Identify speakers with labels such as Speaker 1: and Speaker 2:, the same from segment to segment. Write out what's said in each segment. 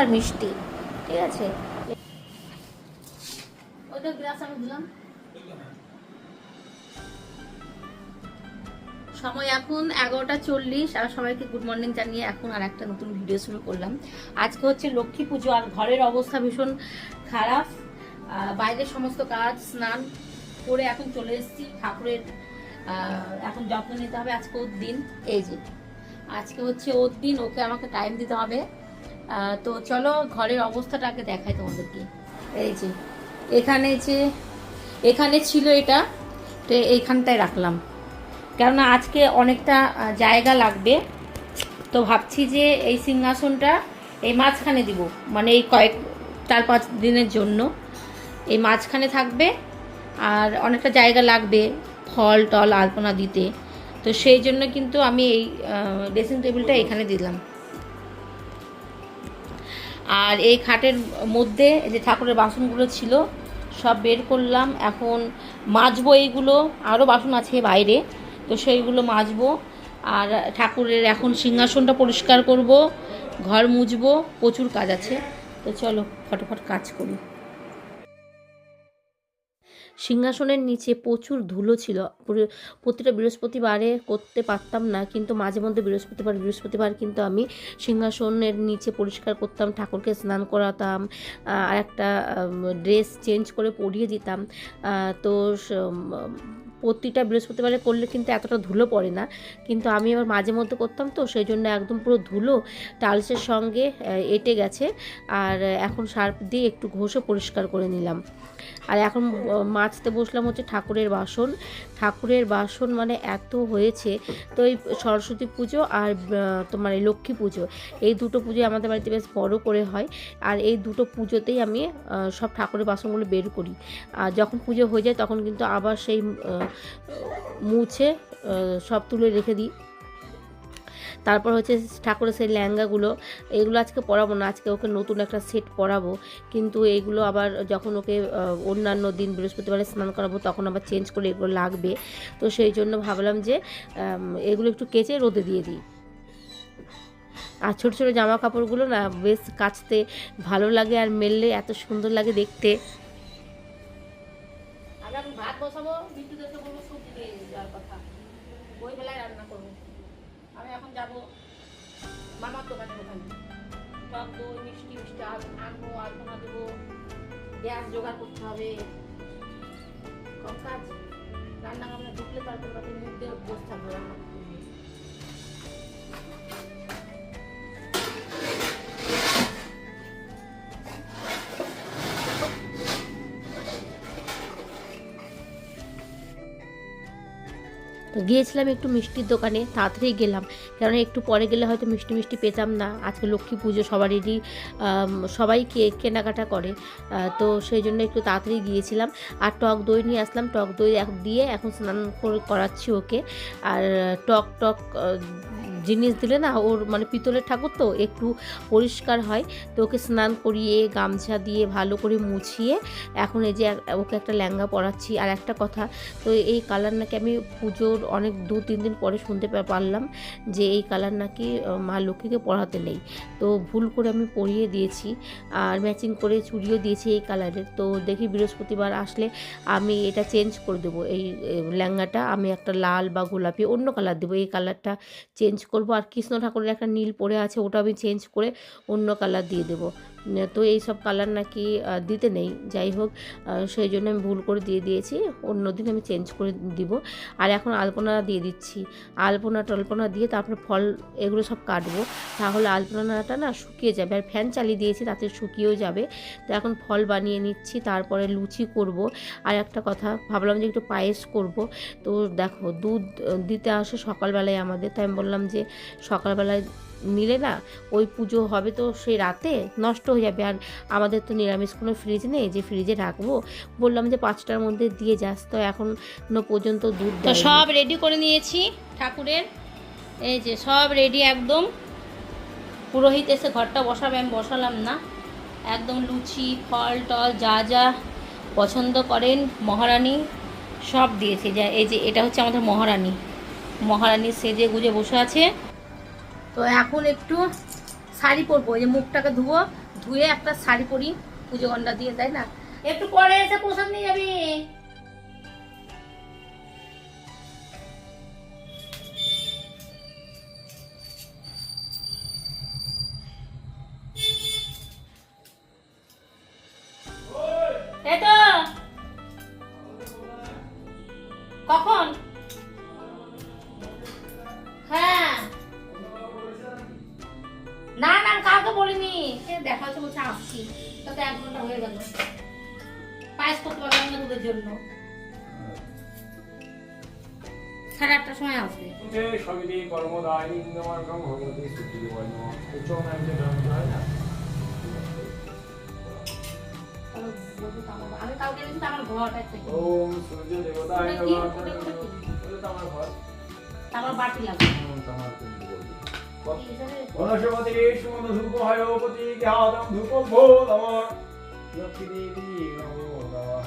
Speaker 1: আর মিষ্টি, ঠিক আছে? সময় এখন এগারোটা চল্লিশ, আর সবাইকে গুড মর্নিং জানিয়ে এখন আর একটা নতুন ভিডিও শুরু করলাম। আজকে হচ্ছে লক্ষ্মী পুজো, আর ঘরের অবস্থা ভীষণ খারাপ। বাইরের সমস্ত কাজ, স্নান করে এখন চলে এসেছি ঠাকুরের এখন যত্ন নিতে হবে আজকে ওর দিন। এই যে। আজকে হচ্ছে ওর দিন ওকে আমাকে টাইম দিতে হবে। তো চলো ঘরের অবস্থাটাকে দেখাই তোমাদেরকে। এই যে এখানে যে এখানে ছিল এটা তো এইখানটায় রাখলাম। কেননা আজকে অনেকটা জায়গা লাগবে। তো ভাবছি যে এই সিংহাসনটা এই মাঝখানে দিব। মানে এই কয়েক চার পাঁচ দিনের জন্য। এই মাঝখানে থাকবে আর অনেকটা জায়গা লাগবে। ফল, টল, আলপনা দিতে। তো সেই জন্য কিন্তু আমি এই ড্রেসিং টেবিলটা এখানে দিলাম। আর এই খাটের মধ্যে যে ঠাকুরের বাসনগুলো ছিল, সব বের করলাম। এখন মাজবো এইগুলো আরও বাসন আছে বাইরে, তো সেইগুলো মাজবো। আর ঠাকুরের এখন সিংহাসনটা পরিষ্কার করব, ঘর মুছবো প্রচুর কাজ আছে। তো চলো, ফটোফট কাজ করি। সিংহাসনের নিচে প্রচুর ধুলো ছিল। প্রতিটা বৃহস্পতিবারে করতে পারতাম না, কিন্তু মাঝে মধ্যে বৃহস্পতিবার বৃহস্পতিবার কিন্তু আমি সিংহাসনের নিচে পরিষ্কার করতাম, ঠাকুরকে স্নান করাতাম আর একটা ড্রেস চেঞ্জ করে পরিয়ে দিতাম। তো প্রতিটা বৃহস্পতিবারে করলে কিন্তু এতটা ধুলো পড়ে না। কিন্তু আমি আবার মাঝে মধ্যে করতাম তো, সেই জন্য একদম পুরো ধুলো টালসের সঙ্গে এঁটে গেছে। আর এখন সার্ফ দিয়ে একটু ঘষে পরিষ্কার করে নিলাম। আর এখন মাছতে বসলাম হচ্ছে ঠাকুরের বাসন। ঠাকুরের বাসন মানে এত হয়েছে, তো এই সরস্বতী পুজো আর তোমার এই লক্ষ্মী পুজো, এই দুটো পুজো আমাদের বাড়িতে বেশ বড় করে হয়। আর এই দুটো পুজোতেই আমি সব ঠাকুরের বাসনগুলো বের করি। আর যখন পুজো হয়ে যায়, তখন কিন্তু আবার সেই মুছে সব তুলে রেখে দিই। তারপর হচ্ছে ঠাকুরের সেই ল্যাঙ্গাগুলো, এগুলো আজকে পরাবো না, আজকে ওকে নতুন একটা সেট পরাবো। কিন্তু এগুলো আবার যখন ওকে অন্যান্য দিন বৃহস্পতিবারে স্নান করাবো, তখন আবার চেঞ্জ করে এগুলো লাগবে। তো সেই জন্য ভাবলাম যে এগুলো একটু কেচে রোদে দিয়ে দিই। আর ছোটো ছোটো জামা কাপড়গুলো না বেশ কাচতে ভালো লাগে আর মেললে এত সুন্দর লাগে দেখতে। আগে আমি ভাত বসাবো বিদ্যুৎ বলব সবজি দিয়ে যাওয়ার কথা। ওই বেলায় রান্না করব। আমি এখন যাব মামার দোকানে ওখানে। টক দই, মিষ্টি মিষ্টি আন- আনব আলপনা দেবো। গ্যাস জোগাড় করতে হবে। কম কাজ। রান্না আমরা ঢুকলে তারপর মুখ দিয়ে বসে থাকব রান্না গিয়েছিলাম একটু মিষ্টির দোকানে, তাড়াতাড়ি গেলাম। কারণ একটু পরে গেলে হয়তো মিষ্টি মিষ্টি পেতাম না। আজকে লক্ষ্মী পুজো সবারই সবাই কেনাকাটা করে। তো সেই জন্য একটু তাড়াতাড়ি গিয়েছিলাম। আর টক দই নিয়ে আসলাম। টক দই দিয়ে এখন স্নান করাচ্ছি ওকে। আর টক টক জিনিস দিলে না ওর মানে পিতলের ঠাকুর তো একটু পরিষ্কার হয়। তো ওকে স্নান করিয়ে গামছা দিয়ে ভালো করে মুছিয়ে এখন এই যে ওকে একটা লেহেঙ্গা পরাচ্ছি। আর একটা কথা তো এই কালার নাকি আমি পুজোর অনেক দু তিন দিন পরে শুনতে পারলাম যে এই কালার নাকি মা লক্ষ্মীকে পড়াতে নেই। তো ভুল করে আমি পরিয়ে দিয়েছি আর ম্যাচিং করে চুড়িও দিয়েছি এই কালারের। তো দেখি বৃহস্পতিবার আসলে আমি এটা চেঞ্জ করে দেবো। এই এ, লেহেঙ্গাটা আমি একটা লাল বা গোলাপি অন্য কালার দেবো। এই কালারটা চেঞ্জ করব আর কৃষ্ণ ঠাকুরের একটা নীল পরে আছে, ওটা আমি চেঞ্জ করে অন্য কালার দিয়ে দেবো। তো এই সব কালার নাকি দিতে নেই। যাই হোক সেই জন্য আমি ভুল করে দিয়ে দিয়েছি। অন্য দিন আমি চেঞ্জ করে দিব। আর এখন আলপনা দিয়ে দিচ্ছি। আলপনা টলপনা দিয়ে তারপরে ফল এগুলো সব কাটবো। তাহলে আলপনাটা না শুকিয়ে যাবে। আর ফ্যান চালিয়ে দিয়েছি, তাতে শুকিয়েও যাবে। তো এখন ফল বানিয়ে নিচ্ছি, তারপরে লুচি করব। আর একটা কথা, ভাবলাম যে একটু পায়েস করব। তো দেখো, দুধ দিতে আসে সকালবেলায় আমাদের। তাই আমি বললাম যে সকালবেলায় নিলে না ওই পুজো হবে তো সেই রাতে নষ্ট হয়ে যাবে। আর আমাদের তো নিরামিষ কোনো ফ্রিজ নেই যে ফ্রিজে রাখব। বললাম যে পাঁচটার মধ্যে দিয়ে যাস তো এখনও পর্যন্ত দুধ তো সব রেডি করে নিয়েছি ঠাকুরের। এই যে সব রেডি একদম। পুরোহিত এসে ঘরটা বসাবে আমি বসালাম না। একদম লুচি ফল টল যা যা পছন্দ করেন মহারানী সব দিয়েছে। যা এই যে এটা হচ্ছে আমাদের মহারানী।
Speaker 2: মহারানী সেজে গুজে বসে আছে। তো এখন একটু শাড়ি পরবো যে মুখটাকে ধুবো, ধুয়ে একটা শাড়ি পরি, পুজো গন্ডা দিয়ে, তাই না? একটু পরে এসে প্রসাদ নিয়ে যাবি। কখন? হ্যাঁ। কাউকে বলিনি। দেখা হচ্ছে বলছে আসছি। তাতে এক ঘণ্টা হয়ে গেল। পায়েস করতে পারলাম না তোদের জন্য। সাড়ে আটটার সময় আসবে।
Speaker 3: সবিতি কর্মদায়িনী ইন্দ্রমার্গম ভগবতী সুখী বর্ণ উচ্চনায় যে গ্রন্থ হয় না।
Speaker 2: তাহলে বলব তো আমার- আমি কাউকে কিন্তু আমার ঘরটা থেকে
Speaker 3: ওম সূর্য দেবতায় নমঃ
Speaker 2: ওটা- ওটা কি?
Speaker 3: ওটা তো আমার
Speaker 2: বাটি লাগবে।
Speaker 3: হুম, তুমি বলবি।
Speaker 2: এই হিসাবে
Speaker 3: বনস্পতি সুমন ধূপ হয়োপতি জ্ঞাতম ধূপ ভো নমঃ লক্ষ্মী দেবী নমো নমঃ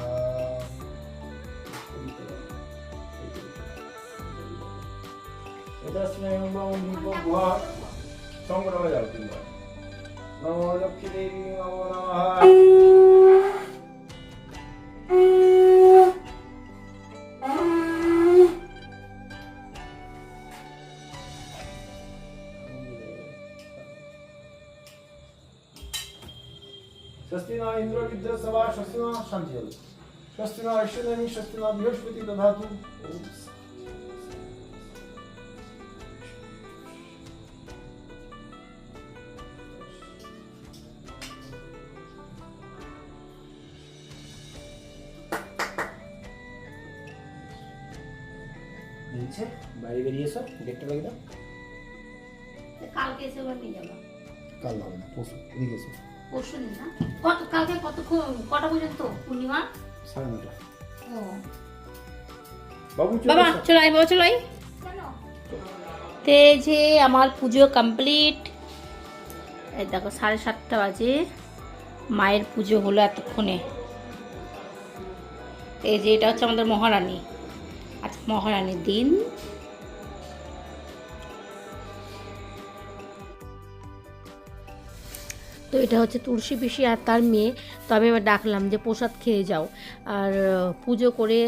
Speaker 3: এতস্মৈ ওম স্বস্তি না শান্তি হল স্বস্তি না ঐশ্বর্যমী স্বস্তি না বৃহস্পতি দধাতু ওম বেরিয়েছে বাইরে বেরিয়ে এসো গেটটা লাগিয়ে দাও
Speaker 2: কালকে এসে ওরা নিয়ে যাব
Speaker 3: কাল হবে না পরশু এদিকে এসো
Speaker 2: পরশু দিন না? কত কালকে কতক্ষণ কটা পর্যন্ত? পূর্ণিমা?
Speaker 3: সাড়ে নটা
Speaker 2: ও।
Speaker 3: বাবু
Speaker 2: বাবা চলো আই বাবা চলো আই তে যে আমার পুজো কমপ্লিট এই দেখো সাড়ে সাতটা বাজে। মায়ের পুজো হলো এতক্ষণে। এই যে এটা হচ্ছে আমাদের মহারানী। আচ্ছা মহারানীর দিন। তো এটা হচ্ছে তুলসী পিসি আর তার মেয়ে। তো আমি এবার ডাকলাম যে প্রসাদ খেয়ে যাও। আর পুজো করে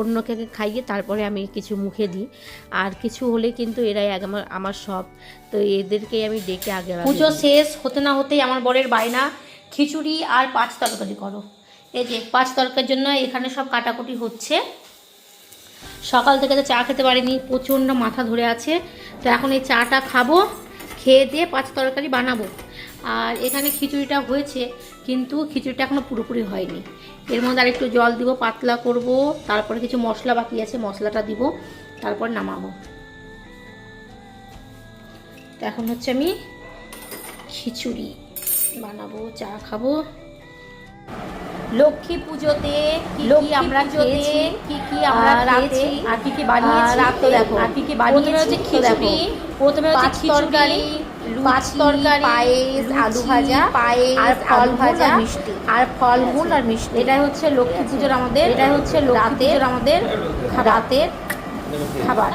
Speaker 2: অন্যকে খাইয়ে তারপরে আমি কিছু মুখে দিই। আর কিছু হলে কিন্তু এরাই আমার আমার সব। তো এদেরকেই আমি ডেকে আগে পুজো শেষ হতে না হতেই আমার বরের বায়না। খিচুড়ি আর পাঁচ তরকারি করো। এই যে পাঁচ তরকারির জন্য এখানে সব কাটাকুটি হচ্ছে। সকাল থেকে তো চা খেতে পারিনি প্রচণ্ড মাথা ধরে আছে। তো এখন এই চাটা খাব খেয়ে দিয়ে পাঁচ তরকারি বানাবো। আর এখানে খিচুড়িটা হয়েছে কিন্তু খিচুড়িটা এখনও পুরোপুরি হয়নি। এর মধ্যে আর একটু জল দিব পাতলা করব তারপরে কিছু মশলা বাকি আছে মশলাটা দিব তারপর নামাবো। তো এখন হচ্ছে আমি খিচুড়ি বানাবো চা খাব। লক্ষ্মী পুজোতে লক্ষ্মী আমরা খেয়েছি? কি কি আমরা আর কি কি বানিয়েছি? রাতে দেখো। আর কি কি বানিয়েছি? হচ্ছে খিচুড়ি প্রথমে হচ্ছে খিচুড়ি পাঁচ তরকারি পায়েস আলু ভাজা পায়েস আর ফল ভাজা মিষ্টি। আর ফলমূল আর মিষ্টি। এটাই হচ্ছে লক্ষ্মী পুজোর আমাদের এটাই হচ্ছে রাতের আমাদের রাতের খাবার।